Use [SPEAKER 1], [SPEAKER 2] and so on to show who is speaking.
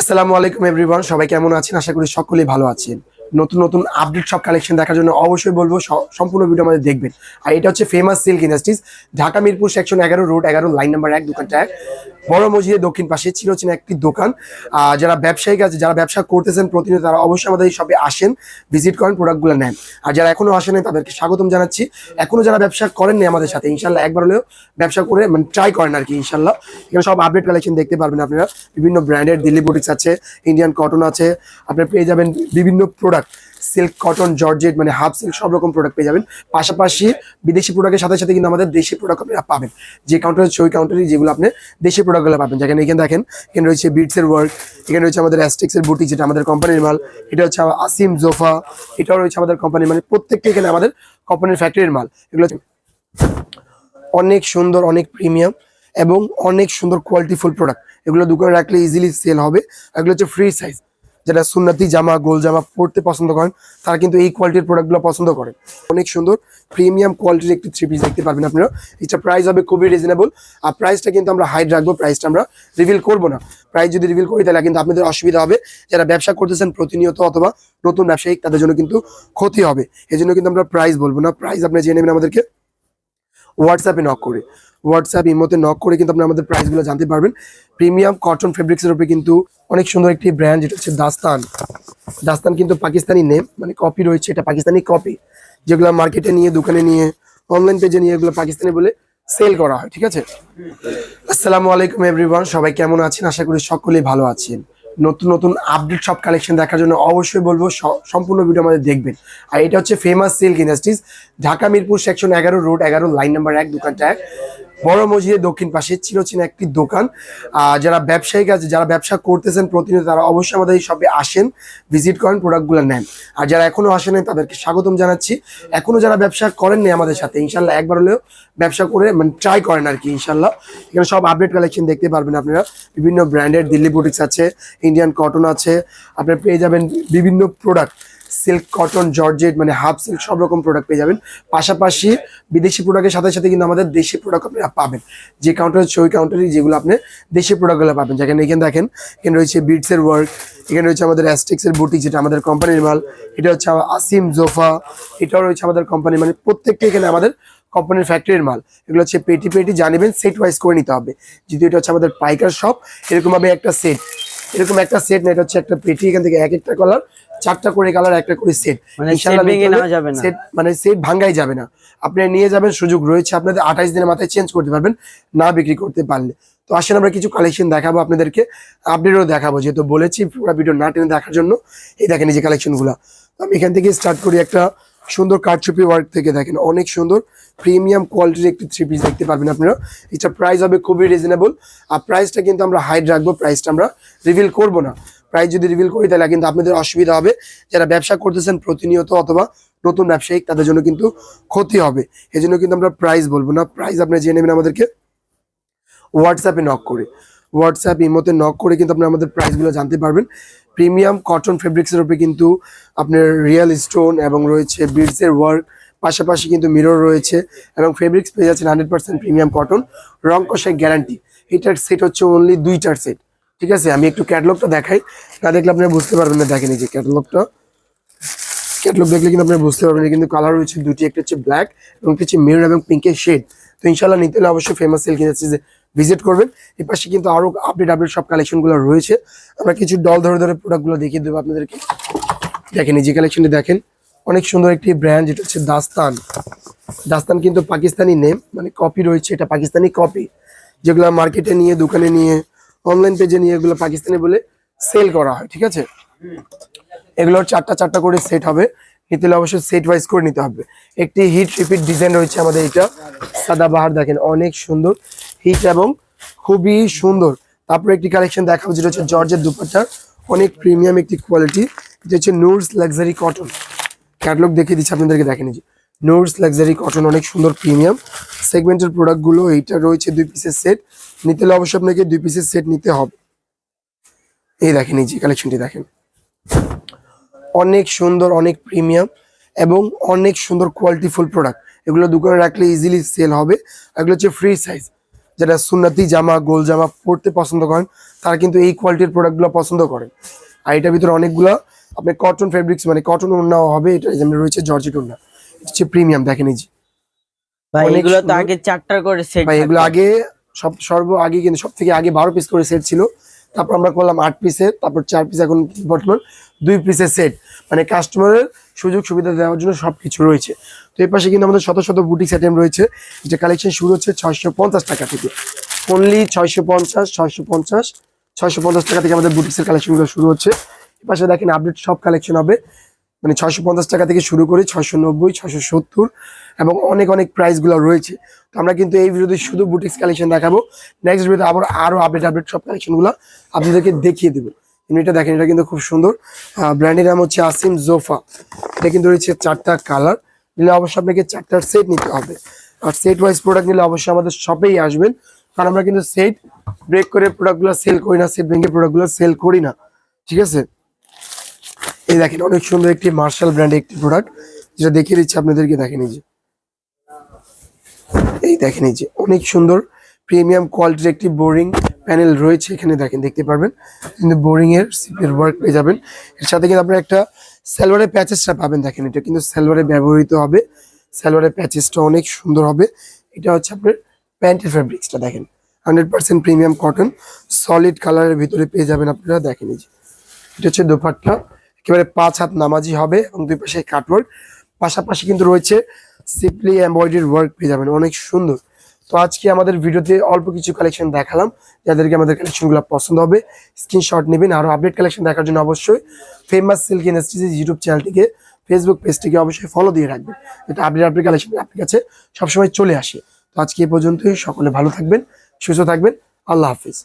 [SPEAKER 1] আসসালামু আলাইকুম এভরিওয়ান সবাই কেমন আছেন? আশা করি সকলেই ভালো আছেন। নতুন নতুন আপডেট সব কালেকশন দেখার জন্য অবশ্যই বলব সম্পূর্ণ ভিডিও আমাদের দেখবেন। আর এটা হচ্ছে famous silk industries Dhaka, Mirpur section এগারো রোড এগারো লাইন নাম্বার এক, দোকানটা এক। বড় মসজিদের দক্ষিণ পাশে, চিরচিন একটি দোকান। যারা ব্যবসায়িক আছে, যারা ব্যবসা করতেছেন প্রতিনিয়ত, তারা অবশ্যই আমাদের এই শপে আসেন ভিজিট করেন প্রোডাক্টগুলো নেন। আর যারা এখনও আসেন তাদেরকে স্বাগতম জানাচ্ছি। এখনও যারা ব্যবসা করেননি আমাদের সাথে ইনশাল্লাহ একবার হলেও ব্যবসা করে মানে ট্রাই করেন আর কি ইনশাল্লাহ এখানে সব আপডেট কালেকশন দেখতে পারবেন আপনারা। বিভিন্ন ব্র্যান্ডের দিল্লি বুটিক্স আছে ইন্ডিয়ান কটন আছে, আপনারা পেয়ে যাবেন বিভিন্ন প্রোডাক্ট সিল্ক কটন জর্জেট মানে হাফ সিল্ক সব রকম প্রোডাক্ট পেয়ে যাবেন। পাশাপাশি বিদেশি প্রোডাক্টের সাথে সাথে কিন্তু আমাদের দেশি প্রোডাক্ট আপনারা পাবেন। যে কাউন্টার হচ্ছে ওই কাউন্টারে যেগুলো আপনি দেশি প্রোডাক্টগুলো পাবেন। যেখানে এখানে দেখেন, এখানে রয়েছে বিটসের ওয়ার্ক এখানে রয়েছে আমাদের অ্যাস্টিক্সের বুটিক যেটা আমাদের কোম্পানির মাল, এটা হচ্ছে আসিম জোফা এটাও রয়েছে আমাদের কোম্পানির মানে প্রত্যেকটা এখানে আমাদের কোম্পানির ফ্যাক্টরির মাল। এগুলো অনেক সুন্দর, অনেক প্রিমিয়াম এবং অনেক সুন্দর কোয়ালিটিফুল প্রোডাক্ট এগুলো দোকানে রাখলে ইজিলি সেল হবে। এগুলো হচ্ছে ফ্রি সাইজ যেটা সুন্নাতি জামা, গোল জামা পরতে পছন্দ করেন, তারা কিন্তু এই কোয়ালিটির প্রোডাক্টগুলো পছন্দ করেন অনেক সুন্দর প্রিমিয়াম কোয়ালিটির একটি থ্রি পিস দেখতে পারবেন আপনারা। এটা প্রাইস হবে খুবই রিজনেবল আর প্রাইসটা কিন্তু আমরা হাইড রাখব প্রাইসটা আমরা রিভিল করব না। প্রাইস যদি রিভিল করি, তাহলে কিন্তু আপনাদের অসুবিধা হবে। যারা ব্যবসা করতেছেন প্রতিনিয়ত অথবা নতুন ব্যবসায়িক, তাদের জন্য কিন্তু ক্ষতি হবে। এই জন্য কিন্তু আমরা প্রাইস বলব না। প্রাইস আপনি জেনে নেবেন আমাদেরকে। হোয়াটসঅ্যাপে নক করে। হোয়াটসঅ্যাপ ইমোতে নক করে কিন্তু আপনি আমাদের প্রাইসগুলো জানতে পারবেন। প্রিমিয়াম কটন ফেব্রিক্সের উপরে কিন্তু অনেক সুন্দর একটি ব্র্যান্ড যেটা হচ্ছে দাস্তান দাস্তান কিন্তু পাকিস্তানি নেম মানে কপি রয়েছে, এটা পাকিস্তানি কপি যেগুলো মার্কেটে নিয়ে, দোকানে নিয়ে অনলাইন পেজে নিয়ে এগুলো পাকিস্তানি বলে সেল করা হয়, ঠিক আছে? আসসালামু আলাইকুম এভরিওয়ান সবাই কেমন আছেন? আশা করি সকলেই ভালো আছেন। নতুন নতুন আপডেট সব কালেকশন দেখার জন্য অবশ্যই বলব সম্পূর্ণ ভিডিও আমাদের দেখবেন। আর এটা হচ্ছে famous silk industries Dhaka Mirpur section এগারো রোড এগারো লাইন নাম্বার এক, দোকানটা এক। বড় মসজিদের দক্ষিণ পাশে চিরচিন একটি দোকান। যারা ব্যবসায়িক আছে, যারা ব্যবসা করতেছেন প্রতিনিয়ত, তারা অবশ্যই আমাদের এই শপে আসেন ভিজিট করেন প্রোডাক্টগুলো নেন। আর যারা এখনও আসেন তাদেরকে স্বাগতম জানাচ্ছি। এখনও যারা ব্যবসা করেননি আমাদের সাথে ইনশাল্লাহ একবার হলেও ব্যবসা করে মানে ট্রাই করেন আর কি ইনশাল্লাহ এখানে সব আপডেট কালেকশন দেখতে পারবেন আপনারা। বিভিন্ন ব্র্যান্ডের দিল্লি বুটিক্স আছে ইন্ডিয়ান কটন আছে, আপনারা পেয়ে যাবেন বিভিন্ন প্রোডাক্ট সিল্ক, কটন, জর্জেট মানে হাফ সিল্ক, সব রকম প্রোডাক্ট পেয়ে যাবেন। পাশাপাশি বিদেশি প্রোডাক্টের সাথে সাথে কিন্তু আমাদের দেশি প্রোডাক্ট আপনারা পাবেন। যে কাউন্টারে ওই কাউন্টারে যেগুলো আপনি দেশি প্রোডাক্টগুলো পাবেন। যেখানে এখানে দেখেন, এখানে রয়েছে বিটসের ওয়ার্ক এখানে রয়েছে আমাদের অ্যাস্টিক্সের বুটিক যেটা আমাদের কোম্পানির মাল। এটা হচ্ছে আসিম জোফা এটাও রয়েছে আমাদের কোম্পানি মানে প্রত্যেকটা এখানে আমাদের কোম্পানির ফ্যাক্টরির মাল। এগুলো হচ্ছে পেটি পেটি জানিবেন সেট ওয়াইজ করে নিতে হবে। যদি এটা হচ্ছে আমাদের পাইকার শপ এরকম ভাবে একটা সেট এরকম একটা সেট না, এটা হচ্ছে একটা পেটি, এখান থেকে এক একটা কালার চারটা করে কালার একটা করে সেট
[SPEAKER 2] মানে।
[SPEAKER 1] সেট মানে সেট ভাঙ্গাই যাবে না। আপনি নিয়ে যাবেন সুযোগ রয়েছে আপনাদের আঠাইশ দিনের মাথায় চেঞ্জ করতে পারবেন না বিক্রি করতে পারলে। তো আসেন আমরা কিছু কালেকশন দেখাবো আপনাদেরকে আপডেটও দেখাবো। যেহেতু বলেছি পুরো ভিডিও না টেনে দেখার জন্য এই দেখেন এই যে কালেকশনগুলো আমি এখান থেকে স্টার্ট করি একটা সুন্দর কারচুপি ওয়ার্ক থেকে। দেখেন অনেক সুন্দর প্রিমিয়াম কোয়ালিটির একটি থ্রি পিস দেখতে পারবেন আপনারা। এটা প্রাইস হবে খুবই রিজনেবল আর প্রাইসটা কিন্তু আমরা হাইড রাখব প্রাইসটা আমরা রিভিল করব না। প্রাইস যদি রিভিল করি, তাহলে কিন্তু আপনাদের অসুবিধা হবে। যারা ব্যবসা করতেছেন প্রতিনিয়ত অথবা নতুন ব্যবসায়িক, তাদের জন্য কিন্তু ক্ষতি হবে। এই জন্য কিন্তু আমরা প্রাইস বলব না। প্রাইস আপনি জেনে নেবেন আমাদেরকে। হোয়াটসঅ্যাপে নক করে। হোয়াটসঅ্যাপ ইমোতে নক করে কিন্তু আপনি আমাদের প্রাইসগুলো জানতে পারবেন। প্রিমিয়াম কটন ফেব্রিক্সের উপরে কিন্তু আপনার রিয়েল স্টোন এবং রয়েছে বিডসের ওয়ার্ক পাশাপাশি কিন্তু মিরর রয়েছে এবং ফেব্রিক্স পেয়ে যাচ্ছেন হান্ড্রেড পার্সেন্ট প্রিমিয়াম কটন রং কষায় গ্যারান্টি এটার সেট হচ্ছে অনলি দুইটার সেট ঠিক আছে, আমি একটু ক্যাটলগটা দেখাই। না দেখলে আপনারা বুঝতে পারবেন না, দেখেন যে ক্যাটলগটা ক্যাটলগ দেখলে কিন্তু আপনারা বুঝতে পারবেন যে কিন্তু কালার রয়েছে দুটি, একটা হচ্ছে ব্ল্যাক এবং একটা হচ্ছে মেরুন এবং পিঙ্কের শেড তো ইনশাল্লাহ নিতে হলে অবশ্যই ফেমাস সেল কিনেছে ভিজিট করবেন। এই পাশে কিন্তু আরও আপডেট আপডেট সব কালেকশনগুলো রয়েছে। আমরা কিছু ডল ধরে ধরে প্রোডাক্টগুলো দেখিয়ে দেবো আপনাদেরকে। দেখেন এই যে কালেকশনটি দেখেন, অনেক সুন্দর একটি ব্র্যান্ড যেটা হচ্ছে দাস্তান দাস্তান কিন্তু পাকিস্তানি নেম মানে কপি রয়েছে, এটা পাকিস্তানি কপি যেগুলো মার্কেটে নিয়ে, দোকানে নিয়ে অনলাইন পেজে নিয়ে এগুলো পাকিস্তানি বলে সেল করা হয়, ঠিক আছে? এগুলোর চারটা চারটা করে সেট হবে। নিতে হলে অবশ্যই সেট ওয়াইজ করে নিতে হবে। একটি হিট রিপিট ডিজাইন রয়েছে আমাদের এটা। সাদা বাহার দেখেন, অনেক সুন্দর। হিট এবং খুবই সুন্দর। তারপরে একটি কালেকশন দেখাবো, যেটা হচ্ছে জর্জের দুপাট্টার অনেক প্রিমিয়াম একটি কোয়ালিটি এটা হচ্ছে নুরস লাক্সারি কটন ক্যাটলগ দেখিয়ে দিচ্ছি, আপনাদেরকে দেখেন যে নোটস লাক্সারি কটন অনেক সুন্দর প্রিমিয়াম সেগমেন্টের প্রোডাক্টগুলো এইটা রয়েছে দুই পিসের সেট নিতে হলে অবশ্যই আপনাকে দুই পিসের সেট নিতে হবে। এই দেখেন, এই যে কালেকশনটি দেখেন। অনেক সুন্দর, অনেক প্রিমিয়াম এবং অনেক সুন্দর কোয়ালিটিফুল প্রোডাক্ট এগুলো দোকানে রাখলে ইজিলি সেল হবে। এগুলো হচ্ছে ফ্রি সাইজ যেটা সুন্নাতি জামা, গোল জামা পরতে পছন্দ করেন, তারা কিন্তু এই কোয়ালিটির প্রোডাক্টগুলো পছন্দ করেন। আর এটার ভিতরে অনেকগুলো, আপনি কটন ফেব্রিক্স মানে কটন ওড়নাও হবে। এটা যেমন রয়েছে জর্জেট ওড়না। হচ্ছে প্রিমিয়াম দেখেন এই যে।
[SPEAKER 2] ভাই
[SPEAKER 1] অনেক
[SPEAKER 2] এগুলো তো আগে চারটা করে সেট
[SPEAKER 1] ভাই এগুলো আগে সব সর্ব আগে কিন্তু সব থেকে আগে বারো পিস করে সেট ছিল। তারপর আমরা করলাম আট পিসের তারপর চার পিস এখন বর্তমান দুই পিসের সেট মানে কাস্টমারের সুযোগ সুবিধা দেওয়ার জন্য সব কিছু রয়েছে। তো পাশে কিন্তু আমাদের শত শত বুটিক আইটেম রয়েছে যে কালেকশন শুরু হচ্ছে ছয়শো পঞ্চাশ টাকা থেকে। অনলি ছয়শো পঞ্চাশ ছয়শো পঞ্চাশ ছয়শো পঞ্চাশ টাকা থেকে আমাদের বুটিক্সের কালেকশনগুলো শুরু হচ্ছে। এই পাশে দেখেন আপডেট সব কালেকশন হবে। মানে ছশো পঞ্চাশ টাকা থেকে শুরু করে ছশো নব্বই, ছয়শো সত্তর এবং অনেক অনেক প্রাইসগুলো রয়েছে। তো আমরা কিন্তু এই ভিডিওতে শুধু বুটিক্স কালেকশন দেখাবো। নেক্সট ভিডিওতে আবার আরও আপডেট আপডেট সব কালেকশনগুলো আপনাদেরকে দেখিয়ে দেবো। এমনিটা দেখেন, এটা কিন্তু খুব সুন্দর। ব্র্যান্ডের নাম হচ্ছে আসিম জোফা এটা কিন্তু রয়েছে চারটা কালার নিলে অবশ্যই আপনাকে চারটার সেট নিতে হবে। আর সেট ওয়াইজ প্রোডাক্ট নিলে অবশ্যই আমাদের শপেই আসবেন। কারণ আমরা কিন্তু সেট ব্রেক করে প্রোডাক্টগুলো সেল করি না সেট ভেঙে প্রোডাক্টগুলো সেল করি না। ঠিক আছে? এই দেখেন, অনেক সুন্দর একটি মার্শাল ব্র্যান্ডের একটি প্রোডাক্ট যেটা দেখিয়ে দিচ্ছি আপনাদেরকে, দেখেন এই যে। এই দেখেন এই যে, অনেক সুন্দর প্রিমিয়াম কোয়ালিটির একটি বোরিং প্যানেল রয়েছে এখানে, দেখেন, দেখতে পারবেন। কিন্তু বোরিং এর সিপের ওয়ার্ক পেয়ে যাবেন। এর সাথে কিন্তু আপনারা একটা সালোয়ারের প্যাচেসটা পাবেন, দেখেন এটা কিন্তু সালোয়ারে ব্যবহৃত হবে। সালোয়ারের প্যাচেসটা অনেক সুন্দর হবে। এটা হচ্ছে আপনার প্যান্টের ফ্যাব্রিক্সটা দেখেন। Hundred percent premium cotton solid কালারের ভিতরে পেয়ে যাবেন আপনারা, দেখেন এই যে। এটা হচ্ছে দোপাট্টা। একেবারে পাঁচ হাত নামাজি হবে এবং দুই পাশে কাটওয়ার্ক পাশাপাশি কিন্তু রয়েছে সিপলি এমব্রয়ডারি ওয়ার্ক পেয়ে যাবেন অনেক সুন্দর। তো আজকে আমাদের ভিডিওতে অল্প কিছু কালেকশন দেখালাম, যাদেরকে আমাদের কালেকশনগুলো পছন্দ হবে স্ক্রিনশট নেবেন। আরও আপডেট কালেকশন দেখার জন্য অবশ্যই ফেমাস সিল্ক ইন্ডাস্ট্রিজ ইউটিউব চ্যানেলটিকে ফেসবুক পেজটিকে অবশ্যই ফলো দিয়ে রাখবেন এটা আপডেট আপডেট কালেকশন আপনার কাছে সবসময় চলে আসে। তো আজকে এই পর্যন্তই, সকলে ভালো থাকবেন, সুস্থ থাকবেন, আল্লাহ হাফিজ।